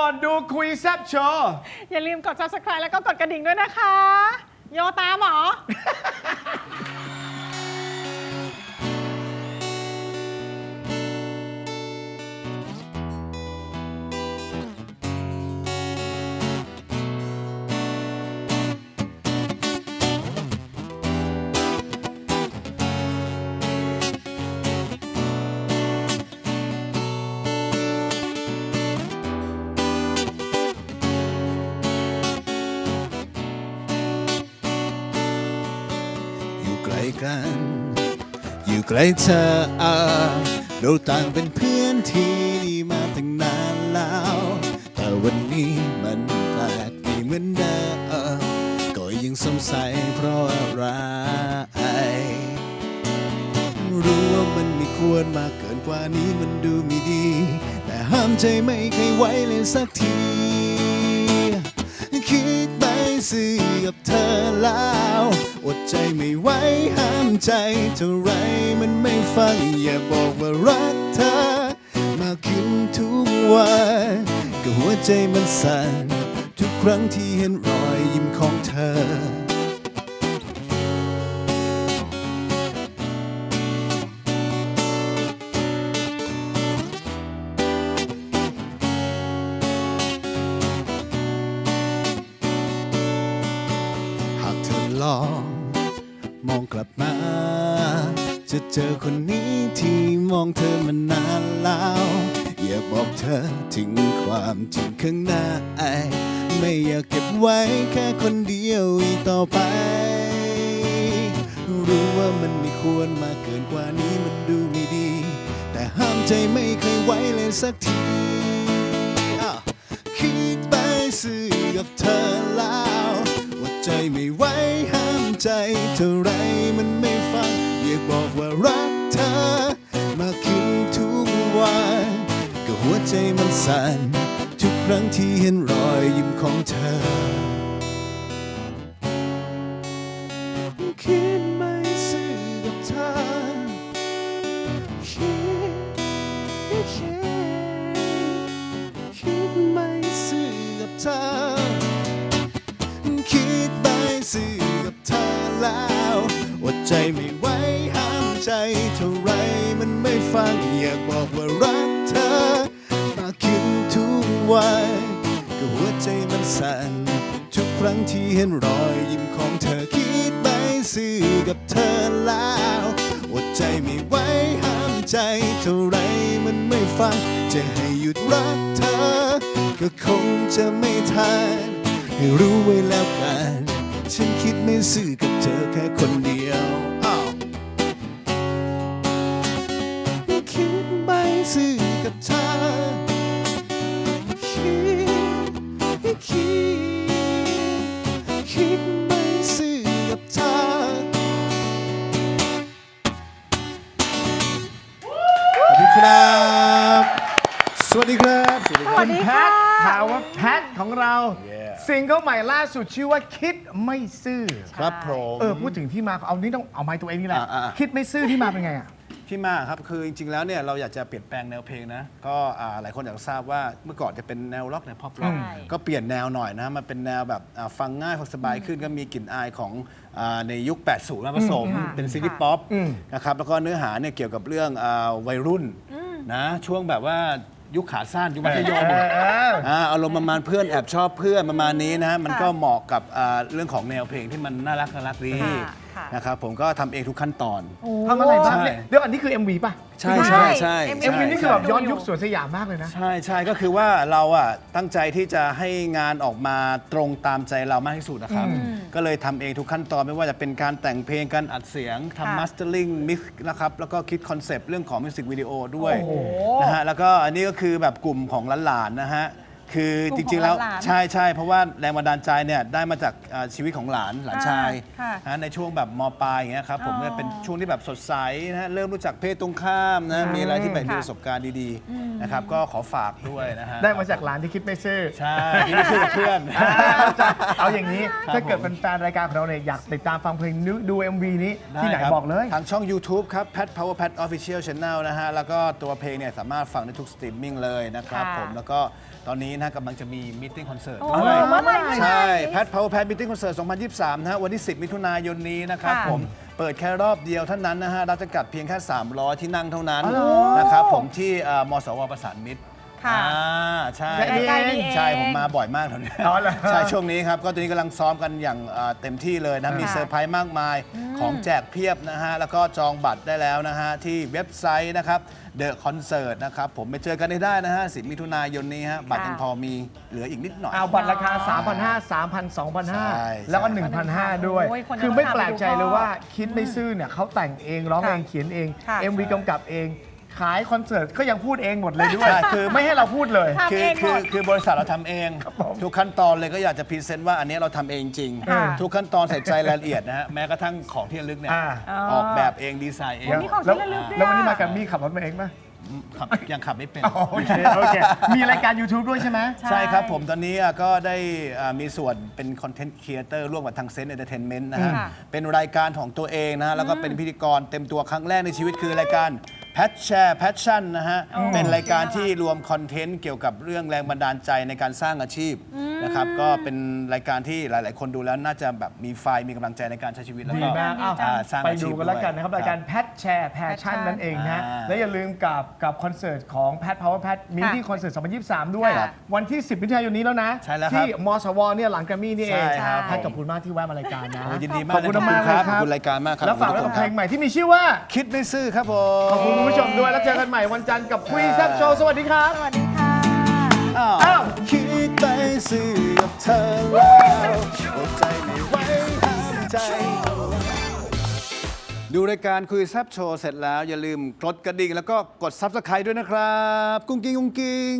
ก่อนดูคุยแซบโชว์อย่าลืมกด subscribe แล้วก็กดกระดิ่งด้วยนะคะ โยตามเหรอ อยู่ใกล้เธอเราต่างเป็นเพื่อนที่ดีมาตั้งนานแล้ว แต่วันนี้มันแปลกไม่เหมือนเดิมก็ยังสงสัยเพราะอะไร รู้ว่ามันไม่ควรมากเกินกว่านี้มันดูไม่ดี แต่ห้ามใจไม่เคยไหวเลยสักที คิดไปสื่อกับเธอแล้ว ใจเท่าไรมันไม่ฟังอย่าบอกว่ารักเธอมากขึ้นทุกวันก็หัวใจมันสั่นทุกครั้งที่เห็นรอยยิ้มของเธอ หากเธอลอง มองกลับมา จะเจอคนนี้ที่มองเธอมานานแล้ว อย่าบอกเธอถึงความจริงข้างหน้าไม่อยากเก็บไว้แค่คนเดียวอีกต่อไป รู้ว่ามันไม่ควรมาเกินกว่านี้มันดูไม่ดี แต่ห้ามใจไม่เคยไหวเลยสักทีคิดไปสื่อกับเธอแล้วว่าใจไม่ไหว ใจเท่าไรมันไม่ฟังอยากบอกว่ารักเธอ มากขึ้นทุกวันก็หัวใจมันสั่นทุกครั้งที่เห็นรอยยิ้มของเธอ ใจไม่ไหวห้ามใจเท่าไรมันไม่ฟังอยากบอกว่ารักเธอมากขึ้นทุกวันก็หัวใจมันสั่น ทุกครั้งที่เห็นรอยยิ้มของเธอคิดไม่ซื่อกับเธอแล้วอดใจไม่ไหวห้ามใจเท่าไรมันไม่ฟัง จะให้หยุดรักเธอ ก็คงจะไม่ทันให้รู้ไว้แล้วกัน ฉันคิดไม่ซื่อกับเธอแค่คนเดียว คิด คิดไม่ซื่อกับเธอสวัสดีครับ สวัสดีครับสวัสดีสควัรับสดีแพค่ะทถามว่าแพทของเราซิงเกิลใหม่ล่าสุดชื่อว่าคิดไม่ซื่อ ครับผม เออพูดถึงที่มาเอานี่ต้องเอาไม้ตัวเองนี่แหละ อ่าๆ คิดไม่ซื่อที่มาเป็นไงอะ ที่มาครับ คือจริงๆ แล้วเนี่ยเราอยากจะเปลี่ยนแปลงแนวเพลงนะ ก็อ่าหลายคนอยากทราบว่าเมื่อก่อนจะเป็นแนวร็อกแนวพ็อปร็อกใช่ ก็เปลี่ยนแนวหน่อยนะมาเป็นแนวแบบอ่าฟังง่ายฟังสบายขึ้นก็มีกลิ่นอายของอาในยุค 80มาผสมค่ะเป็นซิตี้ป๊อปอืม นะครับแล้วก็เนื้อหาเนี่ยเกี่ยวกับเรื่องอาวัยรุ่นนะช่วงแบบว่ายุคขาสั้นยุคมัธยมเออเออ อ่าอารมณ์ประมาณเพื่อนแอบชอบเพื่อนประมาณนี้นะมันค่ะก็เหมาะกับอ่าเรื่องของแนวเพลงที่มันน่ารักน่ารักดีค่ะค่ะ นะครับผมก็ทำเองทุกขั้นตอน ทำอะไรบ้างใช่เนี่ยเดี๋ยวอันนี้คือ MV ป่ะ ใช่ใช่ใช่ ใช่เอ็มวีนี่คือแบบย้อนดูอยู่ยุคสวนสยามมากเลยนะ ใช่ใช่ก็คือว่าเราอะตั้งใจที่จะให้งานออกมาตรงตามใจเรามากที่สุดนะครับ ก็เลยทำเองทุกขั้นตอนไม่ว่าจะเป็นการแต่งเพลงการอัดเสียงค่ะทำมาสเตอร์ลิงมิกนะครับแล้วก็คิดคอนเซปต์เรื่องของมิวสิกวิดีโอด้วยโอ้โหนะฮะแล้วก็อันนี้ก็คือแบบกลุ่มของหลานๆนะฮะ คือกลุ่จมของริงๆแล้วหลานๆใช่ใช่เพราะว่าแรงบันดาลใจเนี่ยได้มาจากอ่าชีวิตของหลานหลานชายค่ะนะในช่วงแบบมปลายอย่างเงี้ยครับผมอ๋อ เนี่ยเป็นช่วงที่แบบสดใสนะฮะเริ่มรู้จักเพศตรงข้ามนะมีอะไรที่แบบมีค่ะประสบการณ์ดีๆนะครับก็ขอฝากด้วยนะฮะได้มาจากร้านที่คิดไม่ซื่อใช่ที่ไม่ซื้อกับเพื่อน อ่าจะเอาอย่างนี้ครับถ้าเกิดผม แฟนๆรายการของเราเนี่ยอยากติดตามฟังเพลงนึดู MV นี้ด้ที่ไหนครับบอกเลย ทางช่อง YouTube ครับ Pat Power Pat Official Channel นะฮะ แล้วก็ตัวเพลงเนี่ยสามารถฟังได้ทุกสตรีมมิ่งเลยนะครับค่ะ ผมแล้วก็ ตอนนี้นะกำลังจะมีมิทติ้งคอนเสิร์ตโอ้ด้วยเมื่อไหร่เมื่อไหร่ ใช่แพทพาวเวอร์แพทมิทติ้งคอนเสิร์ต 2023 นะฮะ วันที่ 10 มิถุนายนนี้นะครับค่ะผมเปิดแค่รอบเดียวเท่านั้นนะฮะเราจะกัดเพียงแค่ 300 ที่นั่งเท่านั้นอ๋อนะครับผมที่เอ่อมสวประสานมิตร ค่ะ อ่าใช่ใกล้ๆใกล้ๆนี่เอง ใช่ผมมาบ่อยมากตอนนี้อ๋อเหรอ ใช่ช่วงนี้ครับ ก็ตอนนี้กำลังซ้อมกันอย่างเอ่อเต็มที่เลยนะมีค่ะเซอร์ไพรส์มากมายของแจกเพียบนะฮะ แล้วก็จองบัตรได้แล้วนะฮะ ที่เว็บไซต์นะครับเดอะคอนเสิร์ตนะครับ ผมไปเจอกันได้นะฮะ10มิถุนายนนี้ฮะ บัตรยังพอมีเหลืออีกนิดหน่อย เอาบัตรราคา 3,500 3,000 ใช่2,500 แล้วก็ 1,500 ด้วย โอ้ยคนยังคือไม่ราคาแปลกใจไปดูเลยว่าคิดไม่ซื่อเนี่ยเขาแต่งเองร้องค่ะเองเขียนเอง ค่ะ MV กำกับเอง ขายคอนเสิร์ตก็ยังพูดเองหมดเลยด้วยใช่คือไม่ให้เราพูดเลยทำคือเองหคืมอดคือบริษัทเราทำเองครับผมทุกขั้นตอนเลยก็อยากจะพรีเซนต์ว่าอันนี้เราทำเองจริง ค่ะ ทุกขั้นตอนใส่ใจรายละเอียดนะฮะแม้กระทั่งของที่ระลึกเนี่ยอ่า ออกแบบเองดีไซน์เองโอ้มีของแล้วที่ระลึกด้วย แล้ววันนี้อะมากับมี่ขับรถมาเองปะขับยังขับไม่เป็น โอเคโอเค มีรายการ YouTube ด้วยใช่ไหมใช่ใช่ครับผมตอนนี้อะก็ได้อ่ามีส่วนเป็นคอนเทนต์ครีเอเตอร์ร่วมกับทางเซนต์เอนเตอร์เทนเมนต์นะฮะค่ะเป็นรายการของตัวเองนะฮะแล้วก็เป็นพิธีกรเต็มตัวครั้งแรกในชีวิตคือรายการ แพชแชร์แพชชั่นนะฮะ เป็นรายการที่รวมคอนเทนต์เกี่ยวกับเรื่องแรงบันดาลใจในการสร้างอาชีพนะครับ ก็เป็นรายการที่หลาย ๆ คนดูแล้วน่าจะแบบมีไฟมีกำลังใจในการใช้ชีวิตแล้วดีก็มากอ้าวอ่าสร้างไปอาชีดูพกันแล้วกันนะครับด้วยรายการแพทแชร์แพชชั่น Passion นั่นเองนะอ่าและอย่าลืมกับกับคอนเสิร์ตของแพทพาวเวอร์แพทมินิคอนเสิร์ต 2023 ด้วยค่ะวันที่ 10มิถุนายนนี้แล้วนะ ใช่แล้วครับที่มสวเนี่ยหลังแกรมมี่นี่เองใช่ครับ แพทขอบคุณมากที่แวะมารายการนะ โอ้ยินดีมาขกอบคุณนะมากคเลยรับคขรัอบบคุณรายการมากครับแล้วฝากไว้กับเพลงใหม่ที่มีชื่อว่า คิดไม่ซื่อครับผม ขอบคุณคุณผู้ชมด้วย แล้วเจอกันใหม่วันจันทร์กับคุยแซ่บโชว์ สวัสดีครับสวัสดีค่ะอ้าวคิดไปซื่อกับเธอแล้วอดใจไม่ไหวห้ามใจ ดูรายการคุยแซบโชว์เสร็จแล้ว อย่าลืมกดกระดิ่งแล้วก็กดซับสไครต์ด้วยนะครับ กุ้งกิ้งกุ้งกิ้ง